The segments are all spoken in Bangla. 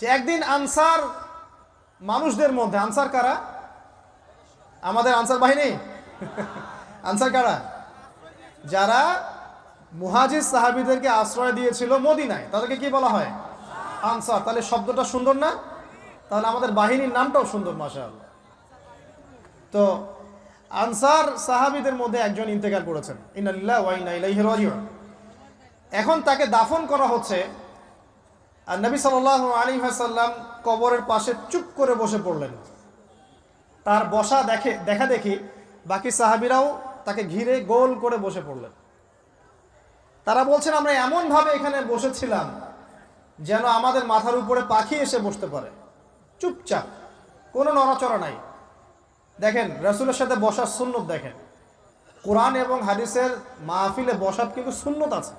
যে একদিন আনসার মানুষদের মধ্যে, আনসার কারা? আমাদের আনসার বাহিনী? আনসার কারা? যারা মুহাজির সাহাবিদেরকে আশ্রয় দিয়েছিল মদিনায়। তাদেরকে কি বলা হয়? আনসার। তাহলে শব্দটা সুন্দর না? তাহলে আমাদের বাহিনীর নামটাও সুন্দর, মাশাআল্লাহ। তো আনসার সাহাবিদের মধ্যে একজন ইন্তেকাল করেছেন। ইন্নালিল্লাহ ওয়া ইন্না ইলাইহি রাজিউন। এখন তাকে দাফন করা হচ্ছে আর নবী সাল্লাল্লাহু আলাইহি ওয়াসাল্লাম কবরের পাশে চুপ করে বসে পড়লেন। তার বসা দেখে, দেখা দেখি বাকি সাহাবিরাও তাকে ঘিরে গোল করে বসে পড়লেন। তারা বলছেন, আমরা এমনভাবে এখানে বসেছিলাম যেন আমাদের মাথার উপরে পাখি এসে বসতে পারে। চুপচাপ, কোনো নড়াচড়া নাই। দেখেন, রসুলের সাথে বসার সুন্নত দেখেন। কোরআন এবং হাদিসের মাহফিলে বসার কিন্তু সুন্নত আছে।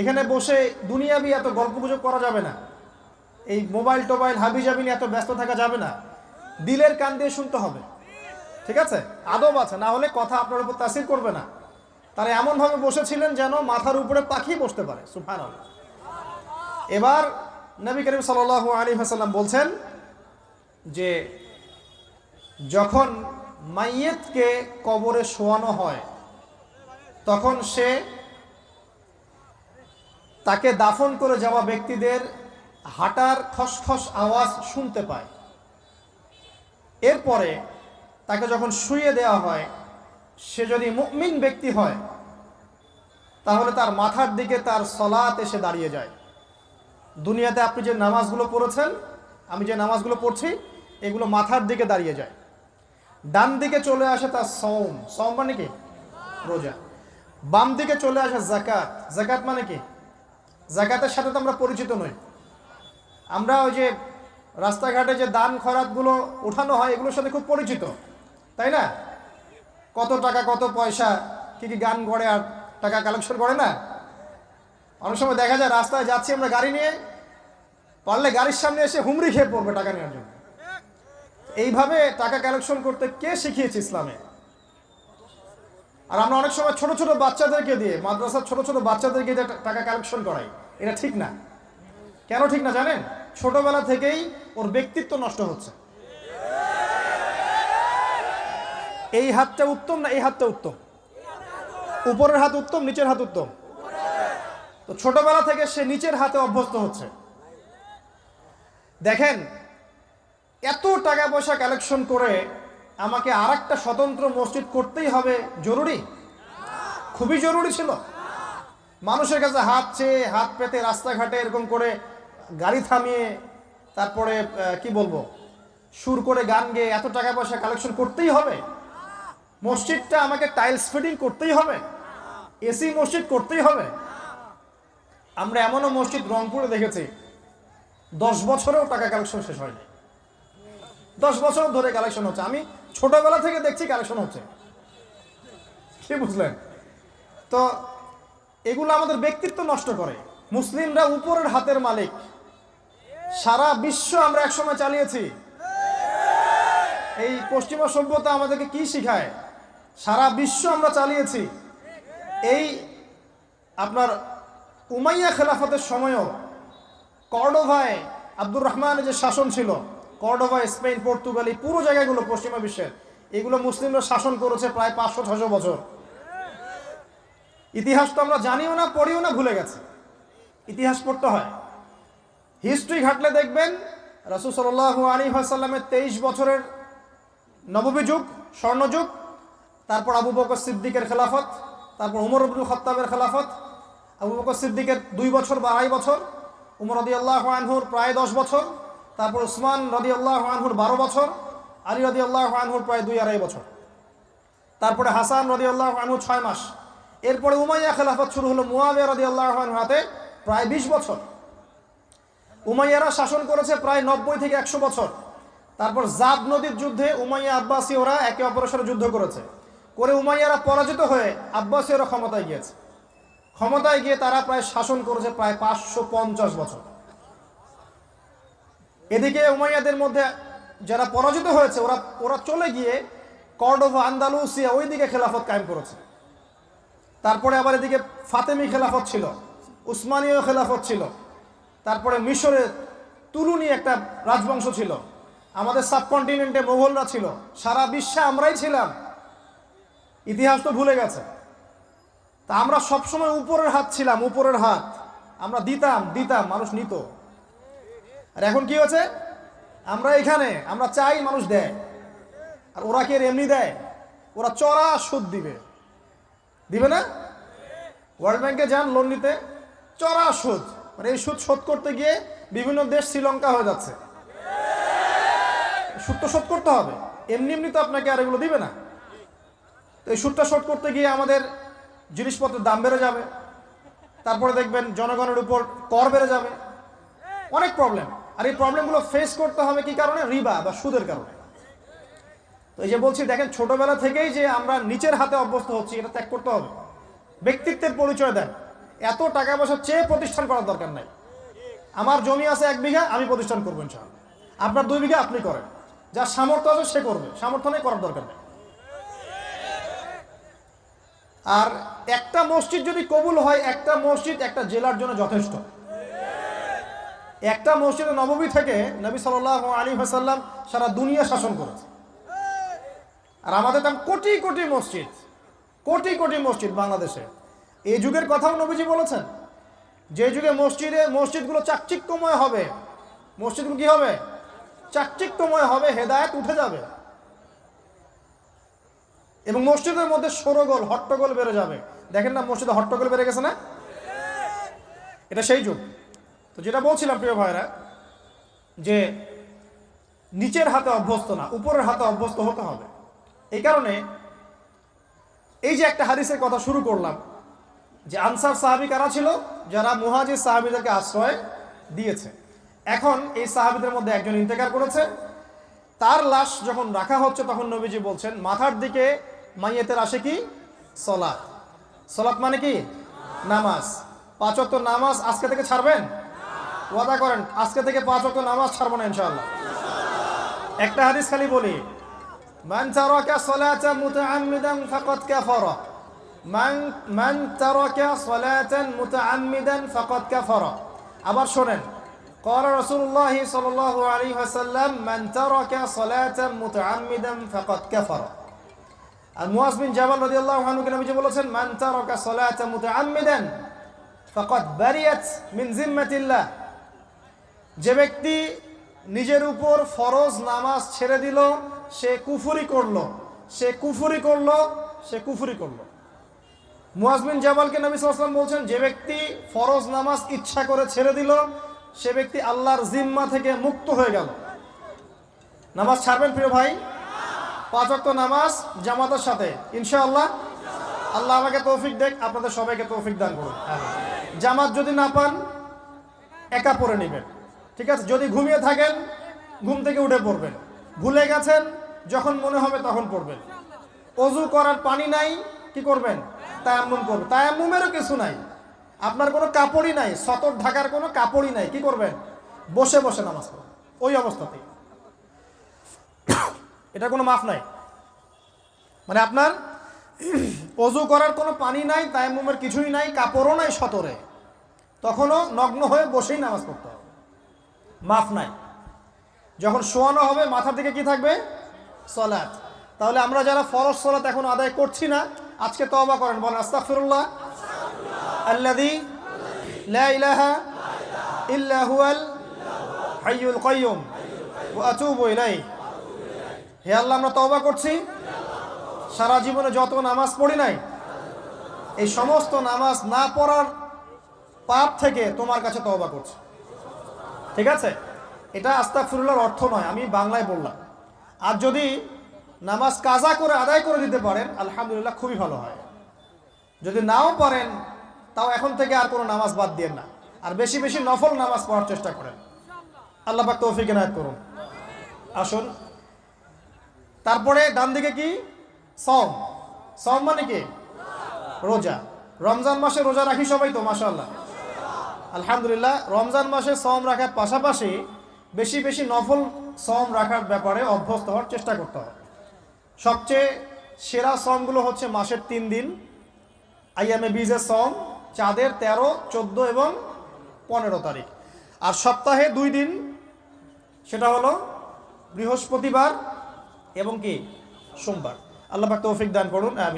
এখানে বসে দুনিয়াবি এত গল্প গুজব করা যাবে না। এই মোবাইল টোবাইল হাবি জাবি নিয়ে এত ব্যস্ত থাকা যাবে না। দিলের কান দিয়ে শুনতে হবে। ঠিক আছে? আদব আছে, না হলে কথা আপনার উপর তাসির করবে না। তারা এমনভাবে বসেছিলেন যেন মাথার উপরে পাখি বসতে পারে। সুফান এবার নবী করিম সাল আলী হাসাল্লাম বলছেন যে, যখন মাইয়েতকে কবরে শোয়ানো হয়, তখন সে তাকে দাফন করে যাওয়া ব্যক্তিদের হাঁটার খসখস আওয়াজ শুনতে পায়। এরপরে তাকে যখন শুয়ে দেওয়া হয়, সে যদি মুমিন ব্যক্তি হয়, তাহলে তার মাথার দিকে তার সলাত এসে দাঁড়িয়ে যায়। দুনিয়াতে আপনি যে নামাজগুলো পড়েছেন, আমি যে নামাজগুলো পড়ছি, এগুলো মাথার দিকে দাঁড়িয়ে যায়। ডান দিকে চলে আসে তার সৌম সৌম মানে কি? রোজা। বাম দিকে চলে আসে জাকাত জাকাত মানে কি? জাকাতের সাথে তো আমরা পরিচিত নই। আমরা ওই যে রাস্তাঘাটে যে দান খরাতগুলো উঠানো হয়, এগুলোর সাথে খুব পরিচিত, তাই না? কত টাকা, কত পয়সা, কি কি গান গড়ে আর টাকা কালেকশন করে না? অনেক সময় দেখা যায় রাস্তায় যাচ্ছি আমরা গাড়ি নিয়ে, পারলে গাড়ির সামনে এসে হুমড়ি খেয়ে পড়বে টাকা নেওয়ার জন্য। এইভাবে টাকা কালেকশন করতে কে শিখিয়েছে ইসলামে? আর আমরা অনেক সময় ছোট ছোট বাচ্চাদেরকে দিয়ে, মাদ্রাসার ছোট ছোট বাচ্চাদেরকে দিয়ে টাকা কালেকশন করাই। এটা ঠিক না। কেন ঠিক না জানেন? ছোটবেলা থেকেই ওর ব্যক্তিত্ব নষ্ট হচ্ছে। এই হাতটা উত্তম না এই হাতটা উত্তম? উপরের হাত উত্তম, নিচের হাত উত্তম? তো ছোটবেলা থেকে সে নিচের হাতে অভ্যস্ত হচ্ছে। দেখেন, এত টাকা পয়সা কালেকশন করে আমাকে আর একটা স্বতন্ত্র মসজিদ করতেই হবে জরুরি? খুবই জরুরি ছিল। মানুষের কাছে হাত চেয়ে, হাত পেতে রাস্তাঘাটে এরকম করে গাড়ি থামিয়ে তারপরে কি বলব, সুর করে গান গেয়ে এত টাকা পয়সা কালেকশন করতেই হবে। মসজিদটা আমাকে টাইলস ফিটিং করতেই হবে। এসি মসজিদ করতেই হবে। আমরা এমনও মসজিদ রংপুরে দেখেছি, দশ বছরেও টাকা কালেকশন শেষ হয়নি। দশ বছর ধরে কালেকশন হচ্ছে। আমি ছোটবেলা থেকে দেখছি কালেকশন হচ্ছে। কি বুঝলেন? তো এগুলো আমাদের ব্যক্তিত্ব নষ্ট করে। মুসলিমরা উপরের হাতের মালিক। সারা বিশ্ব আমরা একসময় চালিয়েছি। এই পশ্চিমা সভ্যতা আমাদেরকে কি শিখায়? সারা বিশ্ব আমরা চালিয়েছি। এই আপনার উমাইয়া খেলাফতের সময়ও কর্ডোভায় আব্দুর রহমানের যে শাসন ছিল কর্ডোভা স্পেন, পর্তুগাল, এই পুরো জায়গাগুলো পশ্চিমা বিশ্বের, এগুলো মুসলিমরা শাসন করেছে প্রায় পাঁচশো ছশো বছর। ইতিহাস তো আমরা জানিও না, পড়িও না, ভুলে গেছে। ইতিহাস পড়তে হয়। হিস্ট্রি ঘাটলে দেখবেন রাসুল সাল আলী সাল্লামের তেইশ বছরের নববী যুগ স্বর্ণযুগ, তারপর আবু বকর সিদ্দিকের খেলাফত, তারপর উমর আব্দুল খত্তাবের খেলাফত, আবু বকর সিদ্দিকের দুই বছর বা আড়াই বছর, উমর রদি আল্লাহ আনহুর প্রায় দশ বছর, তারপর উসমান রদি আল্লাহ আনহুর বারো বছর, আলী রদি আল্লাহ আনহুর প্রায় দুই আড়াই বছর। তারপরে হাসান রদি আল্লাহ আনহু ছয় মাস। এরপরে উমাইয়া খেলাফত শুরু হলো মুয়াবিয়া রদি আল্লাহ আনহুর হাতে প্রায় বিশ বছর। উমাইয়ারা শাসন করেছে প্রায় নব্বই থেকে একশো বছর। তারপর জাদ নদীর যুদ্ধে উমাইয়া আব্বাসী ওরা একে অপরের সাথে যুদ্ধ করেছে। করে উমাইয়ারা পরাজিত হয়ে আব্বাসী ওরা ক্ষমতায় গিয়েছে। ক্ষমতায় গিয়ে তারা প্রায় শাসন করেছে প্রায় পাঁচশো পঞ্চাশ বছর। এদিকে উমাইয়াদের মধ্যে যারা পরাজিত হয়েছে, ওরা ওরা চলে গিয়ে কর্ডোভা আন্দালুসিয়া ওই দিকে খেলাফত কায়েম করেছে। তারপরে আবার এদিকে ফাতেমি খেলাফত ছিল, উসমানীয় খেলাফত ছিল, তারপরে মিশরে তুলুনি একটা রাজবংশ ছিল, আমাদের সাবকন্টিনেন্টে মোগলরা ছিল, সারা বিশ্বে আমরাই ছিলাম। ইতিহাস তো ভুলে গেছে। তা আমরা সবসময় উপরের হাত ছিলাম, উপরের হাত। আমরা দিতাম দিতাম, মানুষ নিত। আর এখন কি হচ্ছে আমরা এখানে, আমরা চাই মানুষ দেয়। আর ওরা কি এমনি দেয়? ওরা চড়া সুদ দিবে। দিবে না? ওয়ার্ল্ড ব্যাংকে যান লোন নিতে। চড়া সুদ। মানে এই সুদ শোধ করতে গিয়ে বিভিন্ন দেশ শ্রীলঙ্কা হয়ে যাচ্ছে। সুদ তো শোধ করতে হবে। এমনি এমনি তো আপনাকে আর এগুলো দিবে না। তো এই সুদটা শোধ করতে গিয়ে আমাদের জিনিসপত্রের দাম বেড়ে যাবে। তারপরে দেখবেন জনগণের উপর কর বেড়ে যাবে। অনেক প্রবলেম আর এই প্রবলেমগুলো ফেস করতে হবে কি কারণে? রিবা বা সুদের কারণে। তো এই যে বলছি, দেখেন, ছোটবেলা থেকেই যে আমরা নিচের হাতে অভ্যস্ত হচ্ছি, এটা ত্যাগ করতে হবে। ব্যক্তিত্বের পরিচয় দেন। এত টাকা পয়সা চেয়ে প্রতিষ্ঠান করার দরকার নাই। আমার জমি আছে এক বিঘা, আমি প্রতিষ্ঠান করব ইনশাআল্লাহ। আপনার দুই বিঘা আপনি করেন। যার সামর্থ্য আছে সে করবে। সামর্থ্য নেই, করার দরকার নেই। আর একটা মসজিদ যদি কবুল হয়, একটা মসজিদ একটা জেলার জন্য যথেষ্ট। একটা মসজিদে নবমী থেকে নবী সাল আলী হাসাল্লাম সারা দুনিয়া শাসন করেছে। আর আমাদের তেমন কোটি কোটি মসজিদ, কোটি কোটি মসজিদ বাংলাদেশে। এই যুগের কথাও নবীজি বলেছেন যে যুগে মসজিদে, মসজিদগুলো চাকচিক্যময় হবে। মসজিদগুলো কি হবে? চাকচিক্যময় হবে, হেদায়ত উঠে যাবে। এবং মসজিদের মধ্যে সরগোল, হট্টগোল বেড়ে যাবে। দেখেন না, মসজিদে হট্টগোল বেড়ে গেছে না? এটা সেই যুগ। তো যেটা বলছিলাম, প্রিয় ভাইরা, যে নিচের হাতে অভ্যস্ত না, উপরের হাতে অভ্যস্ত হতে হবে। এই কারণে এই যে একটা হাদিসের কথা শুরু করলাম, যে আনসার সাহাবি কারা ছিল? যারা মুহাজির সাহাবিদেরকে আশ্রয় দিয়েছে। এখন এই সাহাবিদের মধ্যে একজন ইন্তেকার করেছে। তার লাশ যখন রাখা হচ্ছে, তখন নবীজি বলছেন, মাথার দিকে মাইয়েতের আসে কি? সলাৎ। সলাৎ মানে কি? নামাজ। পাঁচ ওয়াক্ত নামাজ আজকে থেকে ছাড়বেন? ওয়াদা করেন, আজকে থেকে পাঁচ ওয়াক্ত নামাজ ছাড়বো না ইনশাল্লাহ একটা হাদিস খালি বলি মান তারাকা সালাতান মুতাআম্মিদান ফাকাদ কাফারা মান মান তারাকা সালাতান মুতাআম্মিদান ফাকাদ কাফারা আবার শুনেন قال رسول الله صلى الله عليه وسلم من ترك صلاة متعمدا فقد كفر আর মুয়াজ বিন জাবাল রাদিয়াল্লাহু আনহু কে নবীজি বলেছেন মান তারাকা সালাতা মুতাআম্মিদান ফাকাদ বারিয়াত মিন জিম্মাতিল্লাহ যে ব্যক্তি নিজের উপর ফরজ নামাজ ছেড়ে দিল, সে কুফুরি করল। সে কুফুরি করল, সে কুফুরি করল। মুয়াজ জামালকে নবী সাল্লাল্লাহু বলছেন, যে ব্যক্তি ফরজ নামাজ ইচ্ছা করে ছেড়ে দিল, সে ব্যক্তি আল্লাহর জিম্মা থেকে মুক্ত হয়ে গেল। নামাজ ছাড়বেন প্রিয় ভাই? পাঁচ নামাজ জামাতের সাথে। ইনশাআল্লাহ। আল্লাহ আমাকে তৌফিক দেখ, আপনাদের সবাইকে তৌফিক দান করুন। জামাত যদি না পান, একা পড়ে নেবেন। ঠিক আছে, যদি ঘুমিয়ে থাকেন, ঘুম থেকে উঠে পড়বেন। ভুলে গেছেন, যখন মনে হবে তখন পড়বেন। অজু করার পানি নাই, কি করবেন? তায়াম্মুম করবেন। তায়াম্মুমেরও কিছু নাই। আপনার কোনো কাপড়ই নাই, সতর ঢাকার কোনো কাপড়ই নাই, কি করবেন? বসে বসে নামাজ পড়বেন, ওই অবস্থাতেই। এটা কোনো মাফ নাই। মানে আপনার অজু করার কোনো পানি নাই, তায়াম্মুমের কিছুই নাই, কাপড়ও নাই সতরে। তখনও নগ্ন হয়ে বসেই নামাজ পড়তে হবে। মাফ নাই। যখন শোয়ানো হবে, মাথার দিকে কি থাকবে? সলাৎ। তাহলে আমরা যারা ফরজ সলাৎ এখন আদায় করছি না, আজকে তওবা করেন। বলেন, আস্তাগফিরুল্লাহ। আল্লাযী লা ইলাহা ইল্লা হুয়াল হাইয়ুল ওয়া আতুবু ইলাইহি। হে আল্লাহ, আমরা তওবা করছি। সারা জীবনে যত নামাজ পড়ি নাই, এই সমস্ত নামাজ না পড়ার পাপ থেকে তোমার কাছে তওবা করছি। ঠিক আছে? এটা আস্তাগফিরুল্লাহর অর্থ নয়, আমি বাংলায় বললাম। আর যদি নামাজ কাজা করে আদায় করে দিতে পারেন, আলহামদুলিল্লাহ খুবই ভালো হয়। যদি নাও পারেন, তাও এখন থেকে আর কোনো নামাজ বাদ দিয়ে না। আর বেশি বেশি নফল নামাজ পড়ার চেষ্টা করেন। আল্লাহ পাক তৌফিক এনায়ত করুন। আসুন। তারপরে ডান দিকে কি? সম সম মানে কি? রোজা। রমজান মাসে রোজা রাখি সবাই তো, মাশাআল্লাহ। আলহামদুলিল্লাহ, রমজান মাসে সম রাখার পাশাপাশি বেশি বেশি নফল সম রাখার ব্যাপারে অভ্যস্ত হওয়ার চেষ্টা করতে হবে। সবচেয়ে সেরা সমগুলো হচ্ছে মাসের তিন দিন আইএমএ বিজের সম চাঁদের তেরো, চোদ্দ এবং পনেরো তারিখ। আর সপ্তাহে দুই দিন, সেটা হলো বৃহস্পতিবার এবং কি? সোমবার। আল্লাহ তৌফিক দান করুন আমি